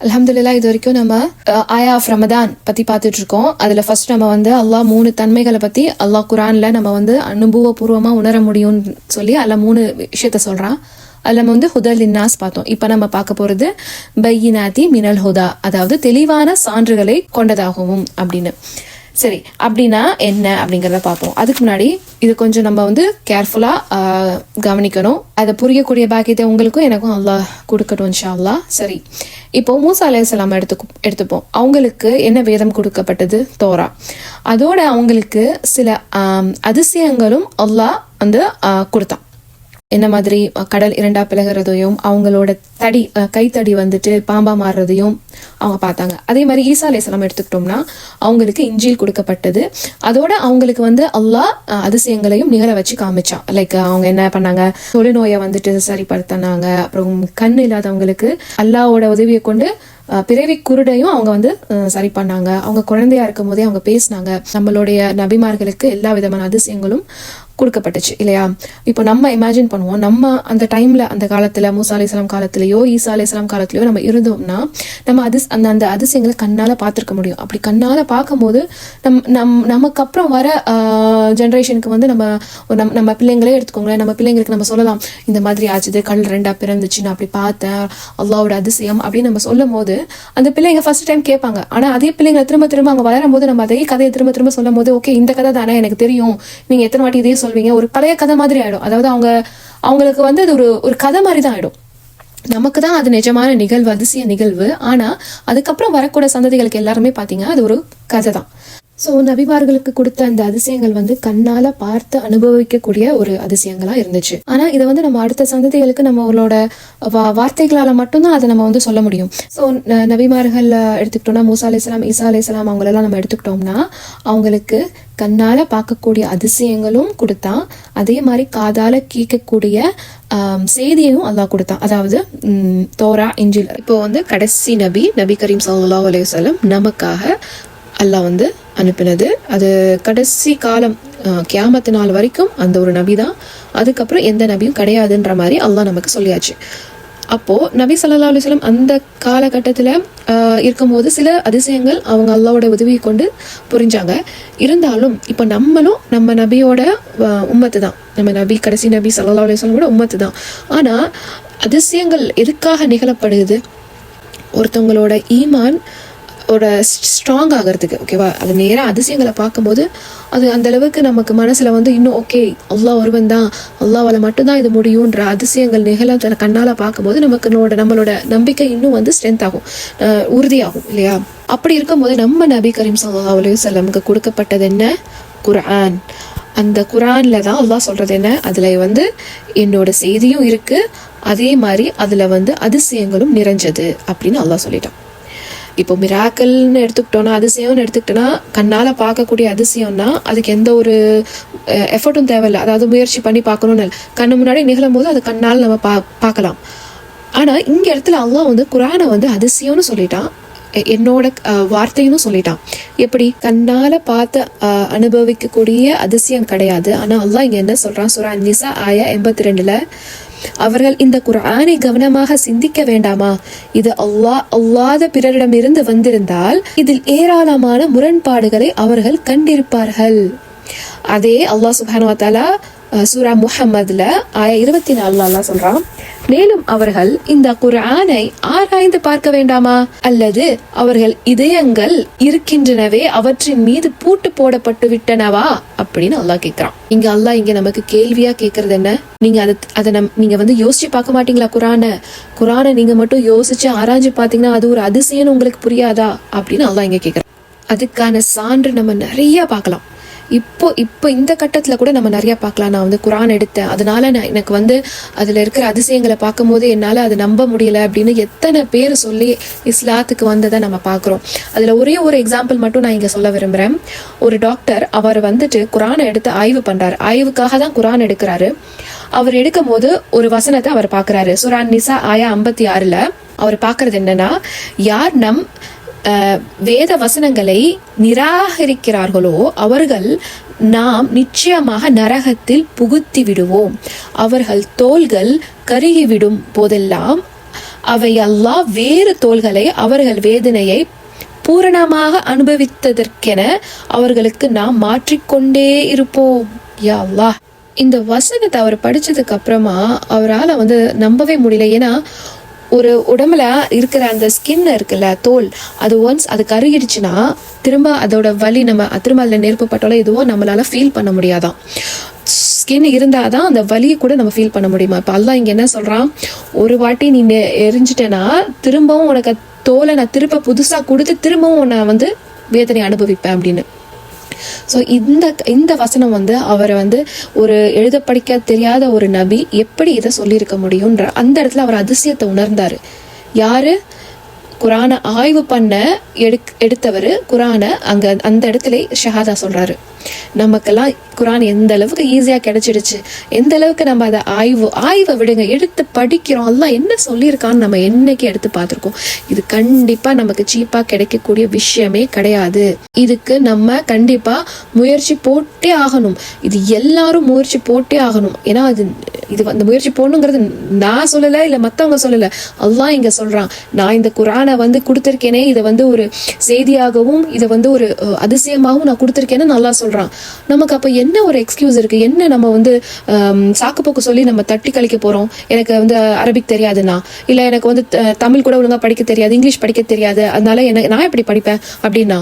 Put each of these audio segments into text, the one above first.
அலமதுல்லா இது வரைக்கும் நம்ம ஆயா ஆஃப் ரமதான் பத்தி பார்த்துட்டு இருக்கோம் அதுல ஃபர்ஸ்ட் நம்ம வந்து அல்லாஹ் மூணு தன்மைகளை பத்தி அல்லாஹ் குரான்ல நம்ம வந்து அனுபவபூர்வமா உணர முடியும்னு சொல்லி அதில் மூணு விஷயத்த சொல்றான். அதில் நம்ம வந்து ஹுதல் இன்னாஸ் பார்த்தோம். இப்போ நம்ம பார்க்க போறது பையினாதி மினல் ஹுதா அதாவது தெளிவான சான்றுகளை கொண்டதாகவும் அப்படின்னு. சரி அப்படின்னா என்ன அப்படிங்கிறத பார்ப்போம். அதுக்கு முன்னாடி இது கொஞ்சம் நம்ம வந்து கேர்ஃபுல்லாக கவனிக்கணும். அதை புரியக்கூடிய பாக்கியத்தை உங்களுக்கும் எனக்கும் அல்லா கொடுக்கட்டும் இன்ஷா அல்லாஹ் சரி இப்போ மூசா அலையாம் எடுத்து எடுத்துப்போம். அவங்களுக்கு என்ன வேதம் கொடுக்கப்பட்டது? தோரா. அதோட அவங்களுக்கு சில அதிசயங்களும் அல்லாஹ் வந்து கொடுத்தான். என்ன மாதிரி கடல் இரண்டா பிளகிறதையும் அவங்களோட தடி கைத்தடி வந்துட்டு பாம்பா மாறுறதையும் அவங்க பார்த்தாங்க. அதே மாதிரி ஈசா அலையாம் எடுத்துக்கிட்டோம்னா அவங்களுக்கு இஞ்சில் கொடுக்கப்பட்டது. அதோட அவங்களுக்கு வந்து எல்லா அதிசயங்களையும் நிகழ வச்சு காமிச்சான். லைக் அவங்க என்ன பண்ணாங்க? தொழுநோயை வந்துட்டு சரிப்படுத்தினாங்க. அப்புறம் கண் இல்லாதவங்களுக்கு அல்லாவோட உதவியை கொண்டு பிறவி குருடையும் அவங்க வந்து சரி பண்ணாங்க. அவங்க குழந்தையா இருக்கும் போதே அவங்க பேசினாங்க. நம்மளுடைய நபிமார்களுக்கு எல்லா விதமான அதிசயங்களும் கொடுக்கப்பட்டுச்சு இல்லையா? இப்போ நம்ம இமேஜின் பண்ணுவோம் நம்ம அந்த டைம்ல அந்த காலத்துல மூசா அலிஸ்லாம் காலத்திலயோ ஈசா அலிஸ்லாம் காலத்திலயோ நம்ம இருந்தோம்னா நம்ம அதிஸ் அந்த அந்த அதிசயங்களை கண்ணால பார்த்துருக்க முடியும். அப்படி கண்ணால பார்க்கும்போது நம் நம் நமக்கு அப்புறம் வர ஜென்ரேஷனுக்கு வந்து நம்ம நம் நம்ம பிள்ளைங்களே எடுத்துக்கோங்களேன் நம்ம பிள்ளைங்களுக்கு நம்ம சொல்லலாம் இந்த மாதிரி ஆச்சுது கல் ரெண்டா பிறந்துச்சு நான் அப்படி பார்த்தேன் அல்லாவோட அதிசயம் அப்படின்னு நம்ம சொல்லும் போது அந்த பிள்ளைங்க ஃபர்ஸ்ட் டைம் கேட்பாங்க. ஆனா அதே பிள்ளைங்களை திரும்ப திரும்ப அங்கே வளரும் போது நம்ம அதே கதையை திரும்ப திரும்ப சொல்லும் போது ஓகே இந்த கதை தானே எனக்கு தெரியும். நீங்க எத்தனை வாட்டி இதே சொல்வீங்க. ஒரு பழைய கதை மாதிரி ஆயிடும். அதாவது அவங்க அவங்களுக்கு வந்து அது ஒரு ஒரு கதை மாதிரி தான் ஆயிடும். நமக்கு தான் அது நிஜமான நிகழ்வு அதிசய நிகழ்வு. ஆனா அதுக்கப்புறம் வரக்கூடிய சந்ததிகளுக்கு எல்லாருமே பார்த்தீங்கன்னா அது ஒரு கதை தான் ஸோ நபிமார்களுக்கு கொடுத்த அந்த அதிசயங்கள் வந்து கண்ணால பார்த்து அனுபவிக்கக்கூடிய ஒரு அதிசயங்களா இருந்துச்சு. ஆனா இதை வந்து நம்ம அடுத்த சந்ததிகளுக்கு நம்மளோட வா- வார்த்தைகளால மட்டும்தான் அதை நம்ம வந்து சொல்ல முடியும். ஸோ நபிமார்கள் எடுத்துக்கிட்டோம்னா மூசா அலையாம் ஈசா அலையாம் அவங்களெல்லாம் நம்ம எடுத்துக்கிட்டோம்னா அவங்களுக்கு கண்ணால பார்க்கக்கூடிய அதிசயங்களும் கொடுத்தான். அதே மாதிரி காதால கேட்கக்கூடிய செய்தியையும் அல்லாஹ் கொடுத்தான். அதாவது தோரா இஞ்சில். இப்போ வந்து கடைசி நபி நபி கரீம் சல்லா அலைஹி நமக்காக அல்லாஹ் வந்து அனுப்பினது. அது கடைசி காலம் கியாமத்து நாள் வரைக்கும் அந்த ஒரு நபி தான். அதுக்கப்புறம் எந்த நபியும் கிடையாதுன்ற மாதிரி அல்லாஹ் நமக்கு சொல்லியாச்சு. அப்போது நபி சல்லா அலுவலம் அந்த காலகட்டத்தில் இருக்கும்போது சில அதிசயங்கள் அவங்க அல்லாவோட உதவியை கொண்டு புரிஞ்சாங்க. இருந்தாலும் இப்போ நம்மளும் நம்ம நபியோட உம்மத்து தான். நம்ம நபி கடைசி நபி சல்லா அலுவலமோட உம்மத்து தான். ஆனால் அதிசயங்கள் எதுக்காக நிகழப்படுது? ஒருத்தவங்களோட ஈமான் ஓட ஸ்ட்ராங் ஆகிறதுக்கு ஓகேவா அது நேராக அதிசயங்களை பார்க்கும்போது அது அந்த அளவுக்கு நமக்கு மனசில் வந்து இன்னும் ஓகே அல்லா ஒருவன் தான் அல்லாவால் மட்டும்தான் இது முடியுன்ற அதிசயங்கள் நிகழ கண்ணால் பார்க்கும்போது நமக்கு நம்மளோட நம்மளோட நம்பிக்கை இன்னும் வந்து ஸ்ட்ரென்த் ஆகும் உறுதியாகும் இல்லையா? அப்படி இருக்கும்போது நம்ம நபி கரீம் சல்லா அலைஹி கொடுக்கப்பட்டது என்ன? குரான் அந்த குரானில் தான் அல்லாஹ் சொல்கிறது என்ன? அதில் வந்து என்னோட செய்தியும் இருக்குது அதே மாதிரி அதில் வந்து அதிசயங்களும் நிறைஞ்சது அப்படின்னு அல்லாஹ் சொல்லிட்டான். இப்போ மிராக்கல்னு எடுத்துக்கிட்டோம்னா அதிசயம்னு எடுத்துக்கிட்டோன்னா கண்ணால் பார்க்கக்கூடிய அதிசயம்னா அதுக்கு எந்த ஒரு எஃபர்ட்டும் தேவையில்லை. அதாவது முயற்சி பண்ணி பார்க்கணும்னு கண்ணு முன்னாடி நிகழும் போது அது கண்ணால் நம்ம பா பார்க்கலாம். ஆனால் இந்த இடத்துல அல்லாஹ் வந்து குரானை வந்து அதிசயம்னு சொல்லிட்டான். என்னோட வார்த்தையும் சொல்லிட்டான். எப்படி? கண்ணால பார்த்து அனுபவிக்கக்கூடிய அதிசயம் கிடையாது. ஆனா அல்லாஹ் இங்க என்ன சொல்றான்? சுரா நிசா ஆயா எண்பத்தி ரெண்டுல அவர்கள் இந்த குர்ஆனை கவனமாக சிந்திக்க வேண்டாமா? இது அல்லாஹ் அல்லாத பிறரிடமிருந்து வந்திருந்தால் இதில் ஏராளமான முரண்பாடுகளை அவர்கள் கண்டிருப்பார்கள். அதே அல்லாஹ் சுப்ஹானஹு வ சூரா முஹம்மதுல ஆய இருபத்தி நாலுல அல்லாஹ் சொல்றான் மேலும் அவர்கள் இந்த குரானை ஆராய்ந்து பார்க்க வேண்டாமா? அல்லது அவர்கள் இதயங்கள் இருக்கின்றனவே அவற்றின் மீது பூட்டு போடப்பட்டு விட்டனவா? அப்படின்னு அல்லாஹ் கேட்கிறான் இங்க அல்லாஹ் இங்க நமக்கு கேள்வியா கேக்குறது என்ன? நீங்க அதை அதை நம் நீங்க வந்து யோசிச்சு பார்க்க மாட்டீங்களா குரானை? குரானை நீங்க மட்டும் யோசிச்சு ஆராய்ஞ்சு பாத்தீங்கன்னா அது ஒரு அதிசயம்னு உங்களுக்கு புரியாதா? அப்படின்னு அல்லாஹ் இங்க கேக்குறான். அதுக்கான சான்று நம்ம நிறைய பார்க்கலாம். இப்போ இப்போ இந்த கட்டத்தில் கூட நம்ம நிறைய பார்க்கலாம். நான் வந்து குரான் எடுத்தேன். அதனால நான் எனக்கு வந்து அதில் இருக்கிற அதிசயங்களை பார்க்கும்போது என்னால் அதை நம்ப முடியல அப்படின்னு எத்தனை பேர் சொல்லி இஸ்லாத்துக்கு வந்ததை நம்ம பார்க்குறோம். அதில் ஒரே ஒரு எக்ஸாம்பிள் மட்டும் நான் இங்கே சொல்ல விரும்புகிறேன் ஒரு டாக்டர் அவர் வந்துட்டு குரானை எடுத்து ஆய்வு பண்ணுறாரு ஆய்வுக்காக தான் குரான் எடுக்கிறாரு. அவர் எடுக்கும் போது ஒரு வசனத்தை அவர் பார்க்குறாரு. சுரான் நிசா ஆயா ஐம்பத்தி ஆறுல அவர் பார்க்கறது என்னன்னா யார் நம் வேத வசனங்களை நிராகரிக்கிறார்களோ அவர்கள் நாம் நிச்சயமாக நரகத்தில் புகுத்தி விடுவோம். அவர்கள் தோள்கள் கருகிவிடும் போதெல்லாம் அவை அல்லாஹ் வேறு தோள்களை அவர்கள் வேதனையை பூரணமாக அனுபவித்ததற்கென அவர்களுக்கு நாம் மாற்றிக்கொண்டே இருப்போம். யா அல்லாஹ். இந்த வசனத்தை அவர் படிச்சதுக்கு அப்புறமா அவரால் வந்து நம்பவே முடியல. ஏன்னா ஒரு உடம்புல இருக்கிற அந்த ஸ்கின் இருக்குல்ல தோல் அது ஒன்ஸ் அது கருகிடுச்சுன்னா திரும்ப அதோட வலி நம்ம திரும்ப அதில் நெருப்பு பட்டாலும் எதுவும் நம்மளால ஃபீல் பண்ண முடியாதான். ஸ்கின் இருந்தால் தான் அந்த வலியை கூட நம்ம ஃபீல் பண்ண முடியுமா? இப்போ அதுதான் இங்கே என்ன சொல்கிறான் ஒரு வாட்டி நீ நெ- எரிஞ்சிட்டேன்னா திரும்பவும் உனக்கு தோலை நான் திரும்ப புதுசாக கொடுத்து திரும்பவும் உன்னை வந்து வேதனை அனுபவிப்பேன் அப்படின்னு. ஸோ இந்த இந்த வசனம் வந்து அவரை வந்து ஒரு எழுத படிக்க தெரியாத ஒரு நபி எப்படி இதை சொல்லியிருக்க முடியுன்ற அந்த இடத்துல அவர் அதிசயத்தை உணர்ந்தாரு. யாரு? குரானை ஆய்வு பண்ண எடுக் எடுத்தவர் குரானை அங்கே அந்த இடத்துல ஷஹாதா சொல்கிறாரு நமக்கெல்லாம் குரான் எந்த அளவுக்கு ஈஸியாக கிடைச்சிடுச்சு எந்த அளவுக்கு நம்ம அதை ஆய்வு ஆய்வை விடுங்க எடுத்து படிக்கிறோம். எல்லாம் என்ன சொல்லியிருக்கான்னு நம்ம என்னைக்கு எடுத்து பார்த்துருக்கோம். இது கண்டிப்பாக நமக்கு சீப்பாக கிடைக்கக்கூடிய விஷயமே கிடையாது. இதுக்கு நம்ம கண்டிப்பாக முயற்சி போட்டே ஆகணும். இது எல்லாரும் முயற்சி போட்டே ஆகணும். ஏன்னா அது இது அந்த முயற்சி போகணுங்கிறது நான் சொல்லலை இல்லை மற்றவங்க சொல்லலை. அல்லாஹ் இங்கே சொல்கிறான் நான் இந்த குரானை வந்து கொடுத்துருக்கேனே இதை வந்து ஒரு செய்தியாகவும் இதை வந்து ஒரு அஹ், அதிசயமாகவும் நான் கொடுத்துருக்கேன்னு நல்லா சொல்கிறான் நமக்கு அப்போ என்ன ஒரு எக்ஸ்கியூஸ் இருக்குது என்ன நம்ம வந்து சாக்குப்போக்கு சொல்லி நம்ம தட்டி கழிக்க போகிறோம் எனக்கு வந்து அரபிக் தெரியாதுன்னா இல்லை எனக்கு வந்து த- தமிழ் கூட ஒழுங்காக படிக்க தெரியாது இங்கிலீஷ் படிக்க தெரியாது அதனால எனக்கு நான் எப்படி படிப்பேன்? அப்படின்னா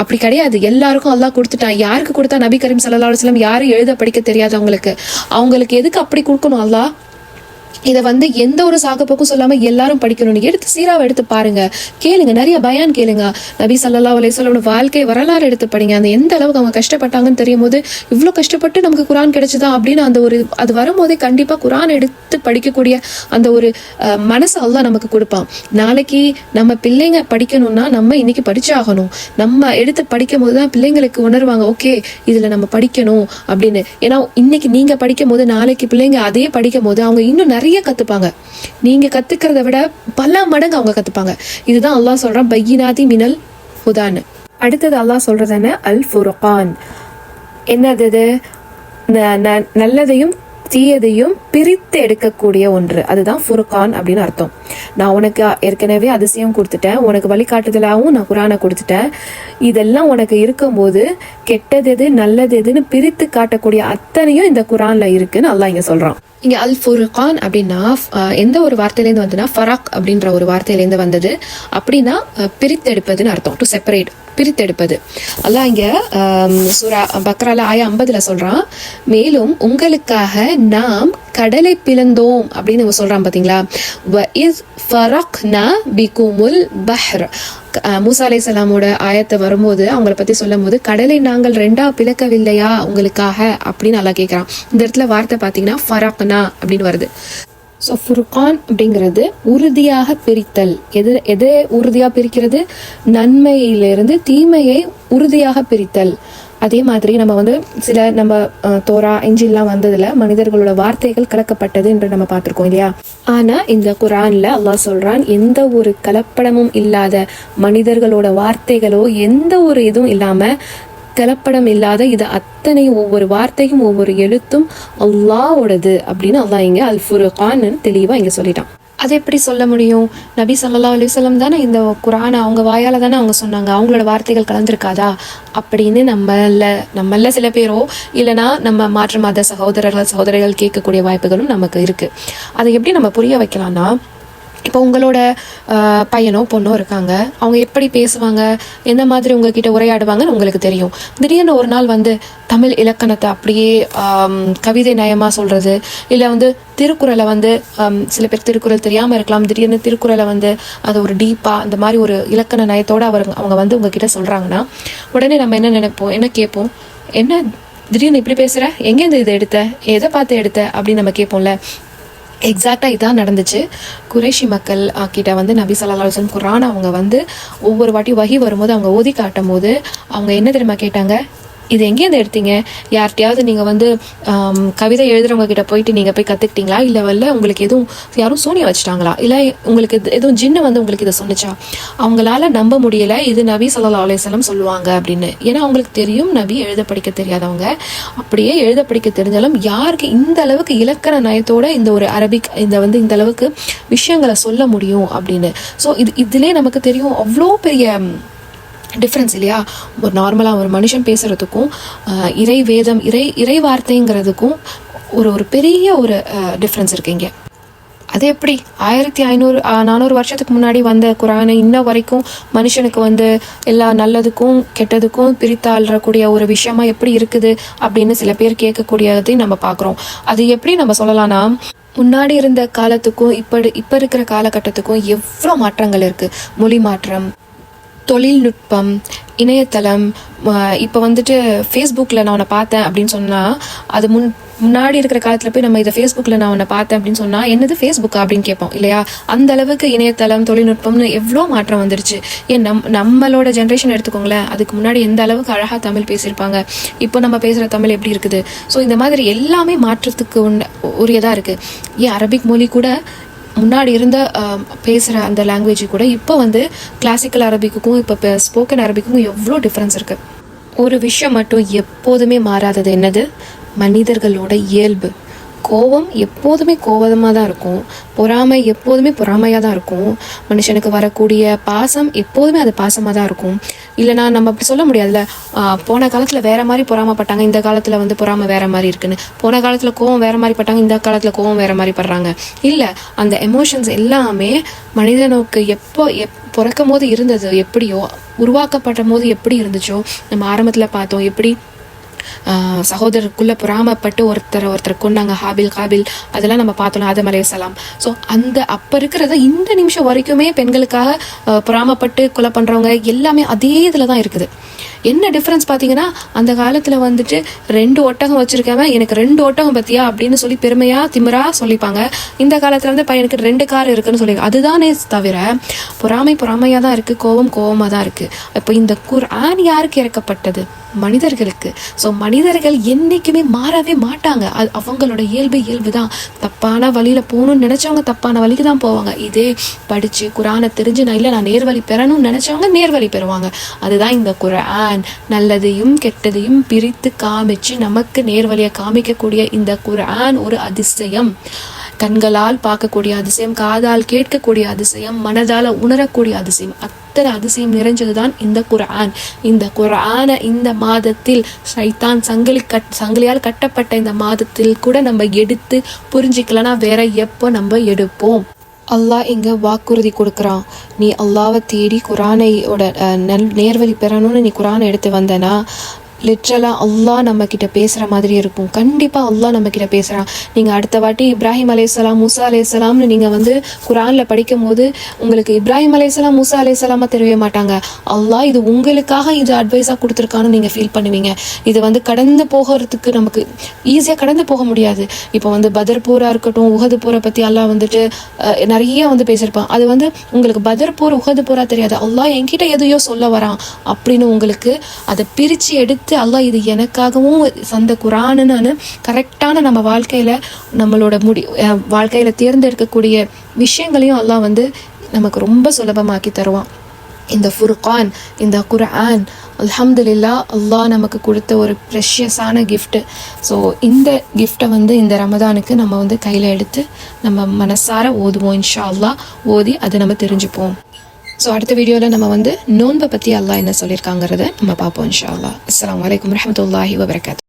அப்படி கிடையாது. எல்லாருக்கும் அல்லாஹ் கொடுத்துட்டான். யாருக்கு கொடுத்தா நபி கரீம் சல்லா அலுவலம் யாரும் எழுத படிக்க தெரியாதவங்களுக்கு அவங்களுக்கு எதுக்கு அப்படி கொடுக்கணும் அல்லாஹ்? இதை வந்து எந்த ஒரு சாகப்போக்கும் சொல்லாம எல்லாரும் படிக்கணும்னு எடுத்து சீராவை எடுத்து பாருங்க. கேளுங்க நிறைய பயான் கேளுங்க. நபி சல்லா அலையம் வாழ்க்கை வரலாறு எடுத்து படிங்க. அந்த எந்த அளவுக்கு அவங்க கஷ்டப்பட்டாங்கன்னு தெரியும் போது இவ்வளோ கஷ்டப்பட்டு நமக்கு குரான் கிடைச்சதா அப்படின்னு அந்த ஒரு அது வரும்போதே கண்டிப்பா குரான் எடுத்து படிக்கக்கூடிய அந்த ஒரு மனசு அல்லாஹ் நமக்கு கொடுப்பான். நாளைக்கு நம்ம பிள்ளைங்க படிக்கணும்னா நம்ம இன்னைக்கு படிச்சாகணும். நம்ம எடுத்து படிக்கும் போது தான் பிள்ளைங்களுக்கு உணர்வாங்க ஓகே இதுல நம்ம படிக்கணும் அப்படின்னு. ஏன்னா இன்னைக்கு நீங்க படிக்கும் போது நாளைக்கு பிள்ளைங்க அதே படிக்கும் போது அவங்க இன்னும் நிறைய கற்றுப்பாங்க நீங்கள் கற்றுக்கிறத விட பல மடங்கு அவங்க கற்றுப்பாங்க இதுதான் அல்லாஹ் சொல்கிறான் பையினாதி மினல் ஹுதான் அடுத்தது அல்லாஹ் சொல்கிறது என்ன? அல் ஃபுர்கான் என்னது இது? ந- ந- நல்லதையும் தீயதையும் பிரித்து எடுக்கக்கூடிய ஒன்று. அதுதான் ஃபுர்கான் அப்படின்னு அர்த்தம். நான் உனக்கு ஏற்கனவே அதிசயம் கொடுத்துட்டேன். உனக்கு வழிகாட்டுதலாகவும் நான் குரானை கொடுத்துட்டேன். இதெல்லாம் உனக்கு இருக்கும்போது கெட்டது எது நல்லது எதுன்னு பிரித்து காட்டக்கூடிய அத்தனையும் இந்த குரானில் இருக்குன்னு நல்லா இங்கே சொல்கிறான் இங்க அல் ஃபுர்கான் அப்படின்னா எந்த ஒரு வார்த்தையிலேருந்து வந்துன்னா ஃபராக் அப்படின்ற ஒரு வார்த்தையிலேருந்து வந்தது. அப்படின்னா பிரித்தெடுப்பதுன்னு அர்த்தம். To separate பிரித்தெடுப்பது. அல்லாஹ் இங்க சூரா பக்ரால ஆயா ஐம்பதுல சொல்றான் மேலும் உங்களுக்காக நாம் கடலை பிளந்தோம் அப்படின்னு நம்ம சொல்றான் பாத்தீங்களா? வ இஸ் ஃபரக்னா பிகுமுல் பஹ்ர். அஹ், மூசா அலை சலாமோட ஆயத்தை வரும்போது அவங்கள பத்தி சொல்லும் போது கடலை நாங்கள் ரெண்டா பிளக்கவில்லையா உங்களுக்காக அப்படின்னு நல்லா கேட்குறான் இந்த இடத்துல வார்த்தை பார்த்தீங்கன்னா ஃபரக்னா அப்படின்னு வருது. ஸோ ஃபுர்கான் அப்படிங்கிறது உறுதியாக பிரித்தல். எது எது உறுதியாக பிரிக்கிறது? நன்மையிலிருந்து தீமையை உறுதியாக பிரித்தல். அதே மாதிரி நம்ம வந்து சில நம்ம அஹ், தோரா இஞ்சில்லாம் வந்ததுல மனிதர்களோட வார்த்தைகள் கலக்கப்பட்டது என்று நம்ம பார்த்திருக்கோம் இல்லையா? ஆனா இந்த குரான்ல அல்லாஹ் சொல்றான் எந்த ஒரு கலப்படமும் இல்லாத மனிதர்களோட வார்த்தைகளோ எந்த ஒரு இதுவும் இல்லாம கலப்படம் இல்லாத இது அத்தனையும் ஒவ்வொரு வார்த்தையும் ஒவ்வொரு எழுத்தும் அல்லாவோடது அப்படின்னு அல்லாஹ் இங்க அல் ஃபுர்கான் தெளிவா இங்க சொல்லிட்டான். அது எப்படி சொல்ல முடியும்? நபி சல்லா அலைஹி தானே இந்த குரானை அவங்க வாயால் தானே அவங்க சொன்னாங்க. அவங்களோட வார்த்தைகள் கலந்துருக்காதா? அப்படின்னு நம்மள நம்மள சில பேரோ இல்லைனா நம்ம மாற்று மத சகோதரர்கள் சகோதரிகள் கேட்கக்கூடிய வாய்ப்புகளும் நமக்கு இருக்குது அதை எப்படி நம்ம புரிய வைக்கலாம்னா இப்போ உங்களோட பையனோ பொண்ணோ இருக்காங்க. அவங்க எப்படி பேசுவாங்க? எந்த மாதிரி உங்ககிட்ட உரையாடுவாங்கன்னு உங்களுக்கு தெரியும். திடீர்னு ஒரு நாள் வந்து தமிழ் இலக்கணத்தை அப்படியே கவிதை நயமாக சொல்கிறது இல்லை வந்து திருக்குறளை வந்து சில பேர் திருக்குறள் தெரியாமல் இருக்கலாம். திடீர்னு திருக்குறளை வந்து அது ஒரு டீப்பாக அந்த மாதிரி ஒரு இலக்கண நயத்தோடு அவர் அவங்க வந்து உங்ககிட்ட சொல்கிறாங்கன்னா உடனே நம்ம என்ன நினைப்போம்? என்ன கேட்போம்? என்ன திடீர்னு இப்படி பேசுகிற எங்கேருந்து இதை எடுத்த? எதை பார்த்து எடுத்த? அப்படின்னு நம்ம கேட்போம்ல. எக்ஸாக்டாக இதான் நடந்துச்சு. குரேஷி மக்கள் கிட்ட வந்து நபி ஸல்லல்லாஹு அலைஹி குரான் அவங்க வந்து ஒவ்வொரு வாட்டி வகி வரும்போது அவங்க ஓதி காட்டும் போது அவங்க என்ன தெரியுமா கேட்டாங்க? இது எங்கேருந்து எடுத்தீங்க? யார்கிட்டயாவது நீங்கள் வந்து கவிதை எழுதுறவங்க கிட்ட போயிட்டு நீங்கள் போய் கற்றுக்கிட்டீங்களா இல்லை வரல உங்களுக்கு எதுவும் யாரும் சூனிய வச்சுட்டாங்களா? இல்லை உங்களுக்கு இது- எதுவும் ஜின்னு வந்து உங்களுக்கு இதை சொன்னுச்சா? அவங்களால நம்ப முடியலை இது நபி சல்லா அலையம் சொல்லுவாங்க அப்படின்னு. ஏன்னா அவங்களுக்கு தெரியும் நபி எழுத படிக்க தெரியாதவங்க. அப்படியே எழுத படிக்க தெரிஞ்சாலும் யாருக்கு இந்த அளவுக்கு இலக்கண நயத்தோட இந்த ஒரு அரபிக் இந்த வந்து இந்த அளவுக்கு விஷயங்களை சொல்ல முடியும் அப்படின்னு. ஸோ இது இதிலே நமக்கு தெரியும் அவ்வளோ பெரிய டிஃப்ரென்ஸ் இல்லையா? ஒரு நார்மலாக ஒரு மனுஷன் பேசுகிறதுக்கும் இறை வேதம் இறை இறை வார்த்தைங்கிறதுக்கும் ஒரு ஒரு பெரிய ஒரு டிஃப்ரென்ஸ் இருக்குது இங்கே. அது எப்படி? ஆயிரத்தி ஐநூறு நானூறு வருஷத்துக்கு முன்னாடி வந்த குரானை இன்ன வரைக்கும் மனுஷனுக்கு வந்து எல்லா நல்லதுக்கும் கெட்டதுக்கும் பிரித்தாள்றக்கூடிய ஒரு விஷயமா எப்படி இருக்குது அப்படின்னு சில பேர் கேட்கக்கூடியதையும் நம்ம பார்க்குறோம். அது எப்படி நம்ம சொல்லலாம்னா முன்னாடி இருந்த காலத்துக்கும் இப்போ இப்போ இருக்கிற காலகட்டத்துக்கும் எவ்வளோ மாற்றங்கள் இருக்குது மொழி மாற்றம் தொழில்நுட்பம் இணையதளம் இப்போ வந்துட்டு ஃபேஸ்புக்கில் நான் உன்னை பார்த்தேன் அப்படின்னு சொன்னால் அது முன் முன்னாடி இருக்கிற காலத்தில் போய் நம்ம இதை ஃபேஸ்புக்கில் நான் உன்னை பார்த்தேன் அப்படின்னு சொன்னால் என்னது ஃபேஸ்புக்கா அப்படின்னு கேட்போம் இல்லையா? அந்த அளவுக்கு இணையதளம் தொழில்நுட்பம்னு எவ்வளோ மாற்றம் வந்துருச்சு. ஏன் நம் நம்மளோட ஜென்ரேஷன் எடுத்துக்கோங்களேன் அதுக்கு முன்னாடி எந்த அளவுக்கு அழகாக தமிழ் பேசியிருப்பாங்க. இப்போ நம்ம பேசுகிற தமிழ் எப்படி இருக்குது? ஸோ இந்த மாதிரி எல்லாமே மாற்றத்துக்கு உண்ட உரியதாக இருக்குது ஏன் அரபிக் மொழி கூட முன்னாடி இருந்த பேசுகிற அந்த லாங்குவேஜ் கூட இப்போ வந்து கிளாசிக்கல் அரபிக்குக்கும் இப்போ ஸ்போக்கன் அரபிக்குக்கும் எவ்வளோ டிஃப்ரென்ஸ் இருக்குது ஒரு விஷயம் மட்டும் எப்போதுமே மாறாதது என்னது? மனிதர்களோட இயல்பு. கோபம் எப்போதுமே கோபமாக தான் இருக்கும். பொறாமை எப்போதுமே பொறாமையாக தான் இருக்கும். மனுஷனுக்கு வரக்கூடிய பாசம் எப்போதுமே அது பாசமாக தான் இருக்கும். இல்லைனா நம்ம அப்படி சொல்ல முடியாதுல்ல. போன காலத்தில் வேற மாதிரி பொறாமப்பட்டாங்க இந்த காலத்தில் வந்து பொறாமை வேற மாதிரி இருக்குன்னு. போன காலத்தில் கோவம் வேற மாதிரி பட்டாங்க இந்த காலத்தில் கோவம் வேற மாதிரி படுறாங்க. இல்லை அந்த எமோஷன்ஸ் எல்லாமே மனிதனுக்கு எப்போ எப் பிறக்கும் போது இருந்தது எப்படியோ உருவாக்கப்பட்ட போது எப்படி இருந்துச்சோ நம்ம ஆரம்பத்தில் பார்த்தோம் எப்படி சகோதரருக்குள்ளே பொறாமப்பட்டு ஒருத்தர் ஒருத்தர் கொண்டாங்க ஹாபில் காபில் அதெல்லாம் நம்ம பார்த்தோம் ஆதம் சலாம் ஸோ அந்த அப்போ இருக்கிறத இந்த நிமிஷம் வரைக்குமே பெண்களுக்காக பொறாமப்பட்டு கொலை பண்ணுறவங்க எல்லாமே அதே இதில் தான் இருக்குது. என்ன டிஃப்ரென்ஸ் பார்த்தீங்கன்னா அந்த காலத்தில் வந்துட்டு ரெண்டு ஒட்டகம் வச்சுருக்கவன் எனக்கு ரெண்டு ஒட்டகம் பற்றியா அப்படின்னு சொல்லி பெருமையாக திமிராக சொல்லிப்பாங்க. இந்த காலத்தில் வந்து பையனுக்கு ரெண்டு கார் இருக்குன்னு சொல்லி அதுதானே தவிர பொறாமை பொறாமையாக தான் இருக்குது கோபம் கோபமாக தான் இருக்குது இப்போ இந்த குர் குர்ஆன் யாருக்கு இறக்கப்பட்டது? மனிதர்களுக்கு. ஸோ மனிதர்கள் என்றைக்குமே மாறவே மாட்டாங்க. அது அவங்களோட இயல்பு இயல்பு தான் தப்பான வழியில் போகணும்னு நினச்சவங்க தப்பான வழிக்கு தான் போவாங்க. இதே படித்து குரானை தெரிஞ்சு நான் இல்லை நான் நேர்வழி பெறணும்னு நினச்சவங்க நேர்வழி பெறுவாங்க. அதுதான் இந்த குரான். நல்லதையும் கெட்டதையும் பிரித்து காமிச்சு நமக்கு நேர்வழியை காமிக்கக்கூடிய இந்த குரான் ஒரு அதிசயம். கண்களால் பார்க்கக்கூடிய அதிசயம் காதால் கேட்கக்கூடிய அதிசயம் மனதால உணரக்கூடிய அதிசயம் அத்தனை அதிசயம் நிறைஞ்சதுதான் இந்த குரான் இந்த குரானை இந்த மாதத்தில் சைத்தான் சங்கிலி கட் சங்கிலியால் கட்டப்பட்ட இந்த மாதத்தில் கூட நம்ம எடுத்து புரிஞ்சிக்கலன்னா வேற எப்போ நம்ம எடுப்போம். அல்லாஹ் இங்கே வாக்குறுதி கொடுக்குறான். நீ அல்லாவை தேடி குரானையோட நல் நேர்வழி பெறணும்னு நீ குரானை எடுத்து வந்தனா லிட்ரலாக அல்லாஹ் நம்ம கிட்ட பேசுகிற மாதிரி இருக்கும். கண்டிப்பாக அல்லாஹ் நம்ம கிட்ட பேசுகிறான் நீங்கள் அடுத்த வாட்டி இப்ராஹிம் அலையாம் மூசா அலையாம்னு நீங்கள் வந்து குரானில் படிக்கும் போது உங்களுக்கு இப்ராஹிம் அலையாம் மூசா அலையாமா தெரிய மாட்டாங்க. அல்லாஹ் இது உங்களுக்காக இது அட்வைஸாக கொடுத்துருக்கான்னு நீங்கள் ஃபீல் பண்ணுவீங்க. இது வந்து கடந்து போகிறதுக்கு நமக்கு ஈஸியாக கடந்து போக முடியாது. இப்போ வந்து பதர் இருக்கட்டும் உகது போரை பற்றி அல்லாஹ் வந்துட்டு நிறைய வந்து பேசியிருப்பான். அது வந்து உங்களுக்கு பதர் போர் உகது போரா தெரியாது. அல்லாஹ் என்கிட்ட எதையோ சொல்ல வரான். அப்படின்னு உங்களுக்கு அதை பிரித்து எடுத்து அல்லாஹ் இது எனக்காகவும் சந்த குரானுன்னு நான் கரெக்டான நம்ம வாழ்க்கையில் நம்மளோட முடி வாழ்க்கையில் தேர்ந்தெடுக்கக்கூடிய விஷயங்களையும் அல்லாஹ் வந்து நமக்கு ரொம்ப சுலபமாக்கி தருவான். இந்த ஃபுர்கான் இந்த குர்ஆன் அல்ஹம்துலில்லா அல்லாஹ் நமக்கு கொடுத்த ஒரு ப்ரெஷியஸான கிஃப்ட்டு ஸோ இந்த கிஃப்ட்டை வந்து இந்த ரமதானுக்கு நம்ம வந்து கையில் எடுத்து நம்ம மனசார ஓதுவோம் இன்ஷா அல்லாஹ். ஓதி அதை நம்ம தெரிஞ்சுப்போம். ஸோ அடுத்த வீடியோவில் நம்ம வந்து நோன்பை பற்றி அல்லாஹ் என்ன சொல்லியிருக்காங்கிறத நம்ம பார்ப்போம் இன்ஷா அல்லாஹ் அஸ்லாம் வலைக்கம் வரஹ்மத்துல்லாஹி வபரகாத்.